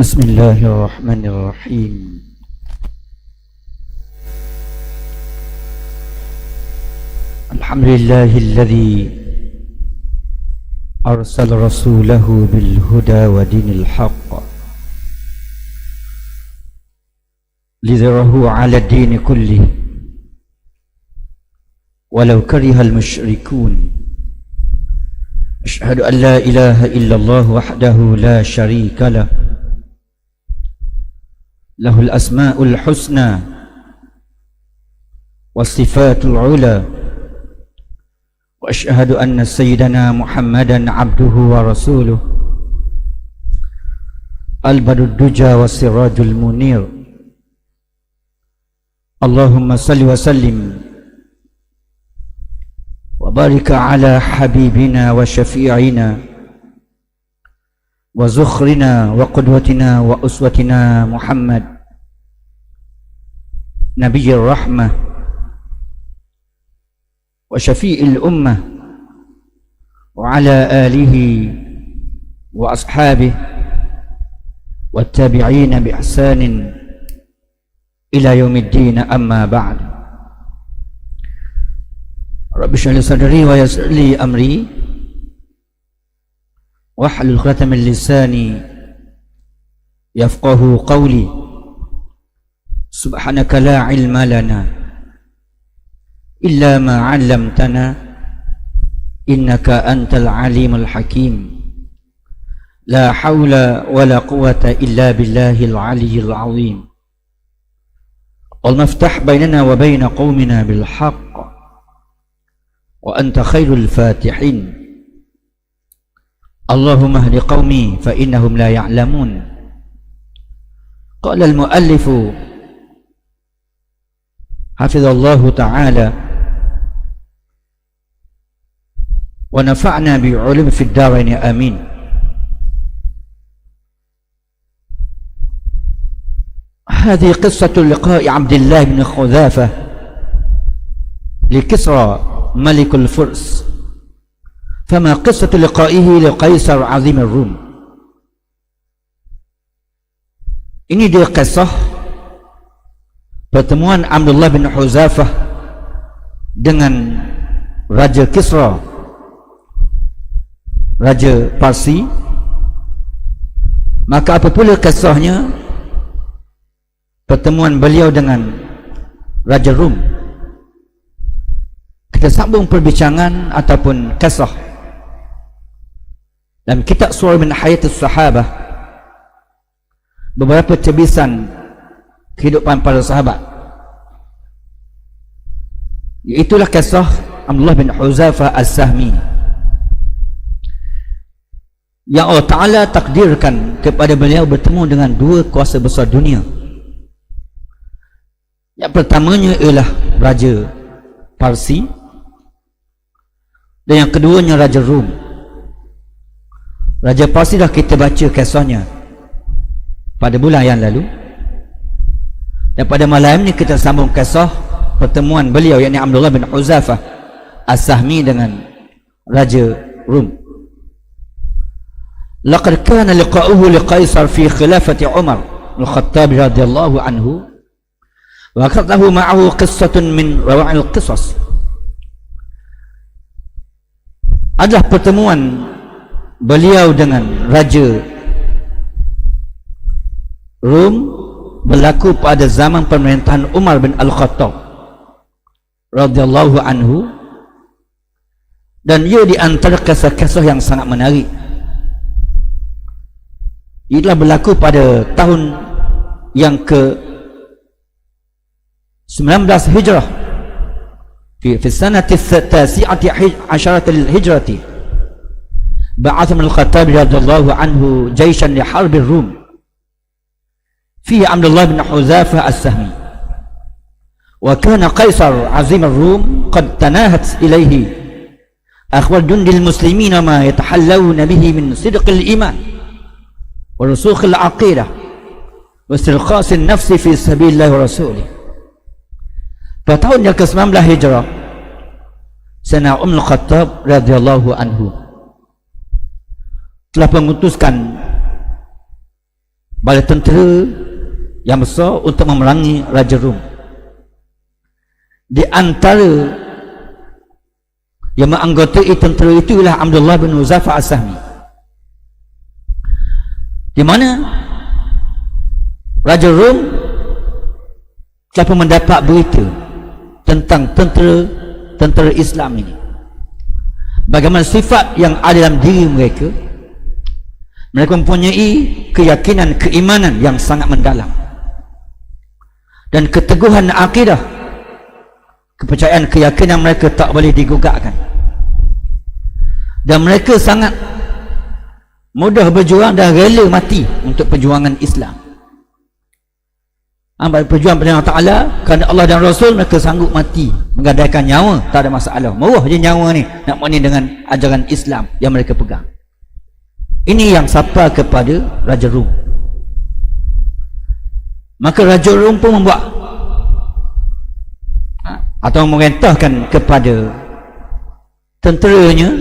بسم الله الرحمن الرحيم. الحمد لله الذي أرسل رسوله بالهدى ودين الحق لذره على الدين كله. ولو كره المشركون. أشهد أن لا إله إلا الله وحده لا شريك له. له الأسماء الحسنى والصفات العلى وأشهد أن سيدنا محمدا عبده ورسوله البدر الدجى والسراج المنير. اللهم صل وسلم وبارك على حبيبنا وشفيعنا وزخرنا وقدوتنا وأسوتنا محمد نبي الرحمة وشفيء الأمة وعلى آله وأصحابه والتابعين بإحسان إلى يوم الدين. أما بعد رب اشرح لي صدري ويسر لي أمري. واحلل عقدة من لساني يفقه قولي. سبحانك لا علم لنا إلا ما علمتنا إنك أنت العليم الحكيم. لا حول ولا قوة إلا بالله العلي العظيم. اللهم افتح بيننا وبين قومنا بالحق. وأنت خير الفاتحين. اللهم اهد قومي فإنهم لا يعلمون. قال المؤلف حفظ الله تعالى ونفعنا بعلم في الدارين آمين. هذه قصة لقاء عبد الله بن خذافة لكسرى ملك الفرس. فما قصة لقائه لقيصر عظيم الروم ini dia kisah pertemuan Abdullah bin Huzafah dengan Raja Kisra Raja Parsi maka apa pula kisahnya pertemuan beliau dengan Raja Rum kita sambung perbincangan ataupun kisah dalam kitab surah min hayat sahabah beberapa cebisan kehidupan para sahabat. Itulah kisah Abdullah bin Huzafa As-Sahmi. Yang Allah Ta'ala takdirkan kepada beliau bertemu dengan dua kuasa besar dunia. Yang pertamanya ialah Raja Parsi dan yang keduanya Raja Rum Raja Parsi dah kita baca kisahnya pada bulan yang lalu. Dan pada malam ini kita sambung kisah pertemuan beliau yakni Abdullah bin Uzafah As-Sahmi dengan Raja Rum. Laqad kana liqa'uhu liqaisar fi khilafati Umar al-Khattab radhiyallahu anhu wa katahu ma'ahu qissatun min rawa'il qisas. Adalah pertemuan beliau dengan raja Rum berlaku pada zaman pemerintahan Umar bin Al-Khattab radhiyallahu anhu dan ia di antara kisah-kisah yang sangat menarik. Ialah berlaku pada tahun yang ke 19 Hijrah. Fi fi sanati 13 Hijrah بعث من الخطاب رضي الله عنه جيشا لحرب الروم. فيه عبد الله بن حذافة السهمي. وكان قيصر عظيم الروم قد تناهت إليه. أخبار جند المسلمين ما يتحلون به من صدق الإيمان ورسوخ العقيدة واسترخاص النفس في سبيل الله ورسوله. فتهون yang ke-19 Hijrah Sana Umm Al-Khattab radhiyallahu anhu telah mengutuskan bala tentera yang besar untuk memerangi Raja Rum di antara yang menganggotai tentera itu ialah Abdullah bin Uzafa As-Sahmi. Di mana Raja Rum siapa mendapat berita tentang tentera tentera Islam ini. Bagaimana sifat yang ada dalam diri mereka mereka mempunyai keyakinan keimanan yang sangat mendalam. Dan keteguhan akidah kepercayaan keyakinan mereka tak boleh digugatkan dan mereka sangat mudah berjuang dan rela mati untuk perjuangan Islam. Ambil perjuangan pada Allah Ta'ala? Kerana Allah dan Rasul mereka sanggup mati menggadaikan nyawa. Tak ada masalah. Murah je nyawa ni. Nak mani dengan ajaran Islam yang mereka pegang ini yang sapa kepada Raja Rum. Maka Raja Rum pun membuat ha, atau memerintahkan kepada tenteranya